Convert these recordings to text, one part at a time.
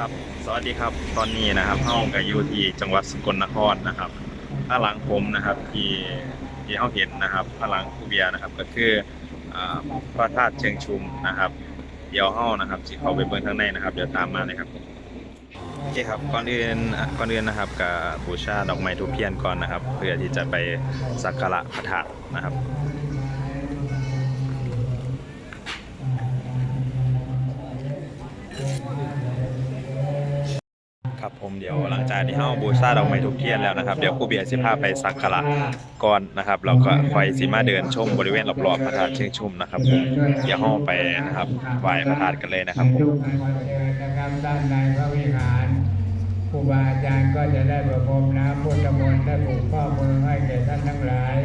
ครับ สวัสดีครับตอนนี้นะครับเฮาก็อยู่ที่จังหวัดสกลนครนะครับข้าหลังผมนะครับที่ที่เฮาเห็นนะครับข้างหลังคูเบียนะครับ ก็คืออ่าพระธาตุเชิงชุมนะครับ เดี๋ยวเฮานะครับสิเข้าไปเบิ่งข้างในนะครับ เดี๋ยวตามมาเลยครับโอเคครับก่อนอื่นก่อนอื่นนะครับกับบูชาดอกไม้ทูบเทียนก่อนนะครับ เพื่อที่จะไปสักการะพระธาตุนะครับ ครับผมเดี๋ยวหลังจากที่เฮาบูชาดอกไม้ทุกเทียนแล้วนะครับเดี๋ยวครูเบียร์สิพาไปสักการะก่อนนะครับแล้วก็คอยสิมาเดินชมบริเวณรอบๆพระธาตุเชิงชุมนะครับผมเดี๋ยวเฮาไปนะครับไหว้พระธาตุกันเลยนะครับผมทุกข์มาเดินนะครับด้านในพระวิหารครูบาอาจารย์ก็จะได้ประพรมน้ำพุทธมนต์ได้ผูกข้อมือให้แก่ท่านทั้งหลาย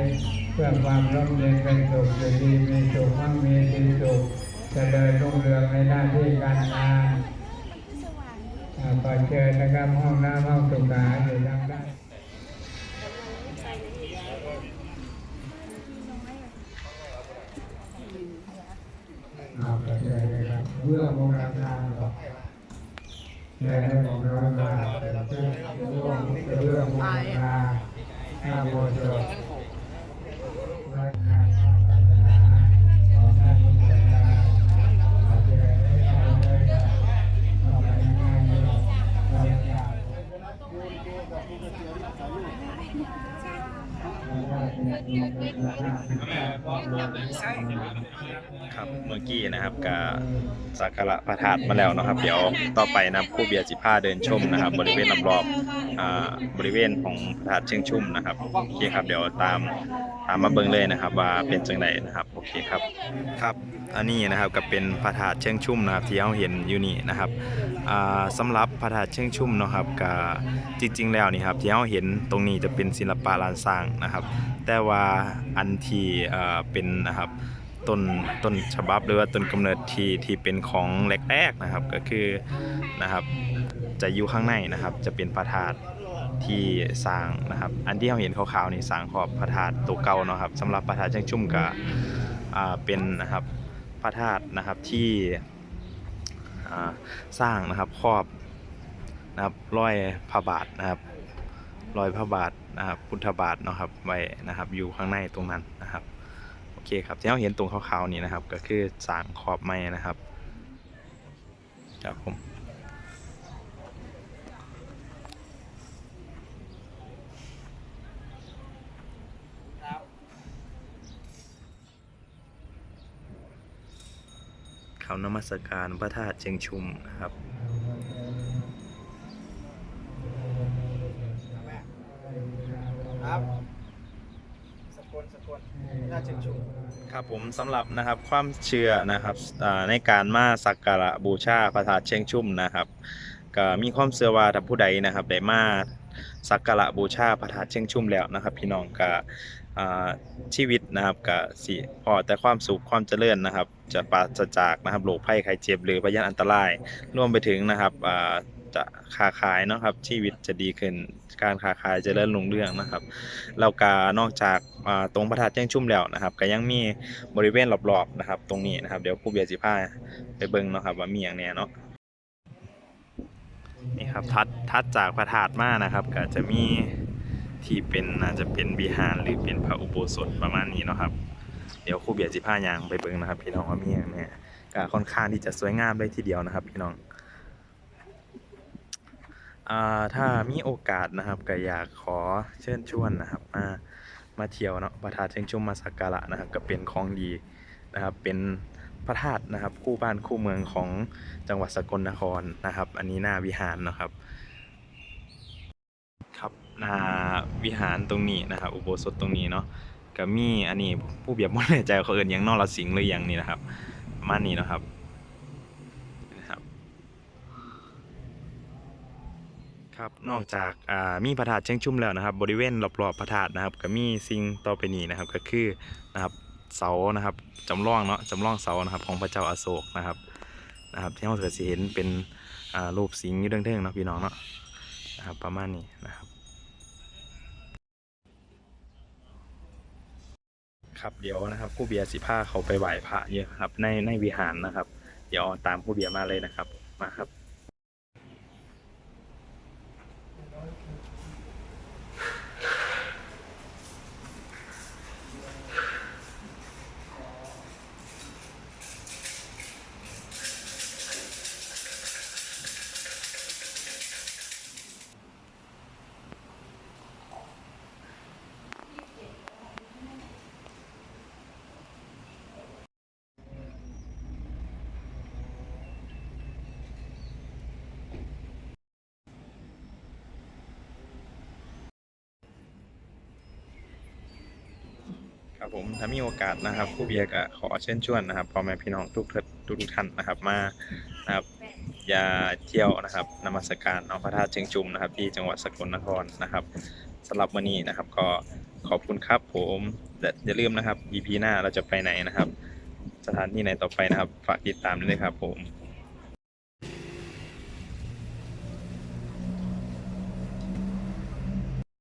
เพื่อความร่มเย็นเป็นสุขอยู่ดีมีสุขมั่งมีสีสุขเจริญรุ่งเรืองในหน้าที่การงาน อ่าขอเชิญนะครับห้องน้ำห้องสุขาอยู่ทางด้านเอาไปเลยนะครับเมื่อมองราคาหรอกแต่ให้มองราคาแต่เพื่อเรื่องเรื่องมองราคาห้าโมงจบรา ครับเมื่อกี้นะครับกับสักการะพระธาตุมาแล้วเนาะครับ เดี๋ยวต่อไปนะครับคู่เบียร์สิพาเดินชมนะครับ บริเวณรอบๆอ่าบริเวณของพระธาตุเชิงชุ่มนะครับโอเคครับเดี๋ยวตาม ตามมาเบิ่งเลยนะครับ ว่าเป็นจังไดนะครับโอเคครับครับอันนี้นะครับก็เป็นพระธาตุเชิงชุ่มนะครับที่เราเห็นอยู่นี่นะครับอ่าสำหรับพระธาตุเชิงชุ่มเนาะครับก็จริง ๆ แล้วนี่ครับที่เราเห็นตรงนี้จะเป็นศิลปะลานสร้างนะครับ แต่ว่าอันที่เอ่อเป็นนะครับต้นต้นฉบับหรือว่าต้นกำเนิดที่ที่เป็นของแรกๆนะครับก็คือนะครับจะอยู่ข้างในนะครับจะเป็นพระธาตุ ที่สร้างนะครับ อันที่เราเห็นขาวๆนี่สร้างขอบพระธาตุตัวเก่าเนาะครับสำหรับพระธาตุเชิงชุ่มก็อ่าเป็นนะครับพระธาตุนะครับที่สร้างนะครับครอบนะครับร้อยพระบาทนะครับร้อยพระบาทนะครับพุทธบาทเนาะครับไว้นะครับอยู่ข้างในตรงนั้นนะครับโอเคครับที่เราเห็นตรงขาวๆนี่นะครับ ก็คือสร้างขอบไม้นะครับครับผม เขานมัสการพระธาตุเชียงชุมนะครับครับสกลสกลน่าเชิงชุมครับผมสำหรับนะครับความเชื่อนะครับอ่าในการมาสักการะบูชาพระธาตุเชียงชุ่มนะครับก็มีความเชื่อว่าถ้าผู้ใดนะครับได้มาสักการะบูชาพระธาตุเชียงชุ่มแล้วนะครับ พี่น้องก็อ่า ชีวิตนะครับก็สิพอแต่ความสุขความเจริญนะครับ จะปราศจากนะครับโรคภัยไข้เจ็บหรือพยานอันตรายรวมไปถึงนะครับจะค้าขายนะครับชีวิตจะดีขึ้นการค้าขายเริญรุ่งเรื่องนะครับแล้วก็นอกจากาตรงพระธาตุแจ้งชุ่มแล้วนะครับ ก็ยังมีบริเวณรอบๆนะครับ ตรงนี้นะครับเดี๋ยวครูเบียร์สิพาไปเบิ่งนะครับ ว่ามีอย่างแน่เนาะนี่ครับทัดทัดจากพระธาตุมานะครับ ก็จะมี ที่เป็นน่าจะเป็นวิหารหรือเป็นพระอุโบสถประมาณนี้เนาะครับ เดี๋ยวครูเบียร์สิพายางไปเบิ่งนะครับ พี่น้องว่ามีอย่างแน่ก็ค่อนข้างที่จะสวยงามเลยทีเดียวนะครับ พี่น้องอถ้ามีโอกาสนะครับก็อยากขอเชิญชวนนะครับ มามาเที่ยวเนาะพระธาตุเชิงชุมมาสักการะนะครับ ก็เป็นของดีนะครับ เป็นพระธาตุนะครับ คู่บ้านคู่เมืองของจังหวัดสกลนครนะครับ อันนี้หน้าวิหารเนาะครับ หน้าวิหารตรงนี้นะครับอุโบสถตรงนี้เนาะก็มีอันนี้ผู้เบียบบ่แน่ใจว่าเขาเอิ้นหยังนอรสิงห์หรือหยังนี่นะครับประมาณนี้เนาะครับนะครับ ครับนอกจากอ่ามีพระธาตุเชียงชุ่มแล้วนะครับ บริเวณรอบๆพระธาตุนะครับ ก็มีสิ่งต่อไปนี้นะครับก็คือนะครับเสานะครับจำลองเนาะจำลองเสานะครับของพระเจ้าอาโศกนะครับนะครับที่เราเกิดสิเห็นเป็นอ่ารูปสิงห์อยู่เด้งๆเนาะพี่น้องเนาะนะครับประมาณนี้นะครับ ครับเดี๋ยวนะครับผู้เบียร์สิผ้าเขาไปไหว้พระเยอะครับ ในในวิหารนะครับ เดี๋ยวตามผู้เบียร์มาเลยนะครับมาครับ ครับผมถ้ามีโอกาสนะครับครูเบียร์ก็ขอเชิญชวนนะครับพ่อแม่พี่น้องทุกท่านทุกท่านนะครับมานะครับอย่าเที่ยวนะครับนมัสการเอาพระธาตุเชิงชุมนะครับ ที่จังหวัดสกลนครนะครับสำหรับวันนี้นะครับ ก็ขอบคุณครับผมและอย่าลืมนะครับ EP หน้าเราจะไปไหนนะครับ สถานที่ไหนต่อไปนะครับ ฝากติดตามด้วยนะครับผม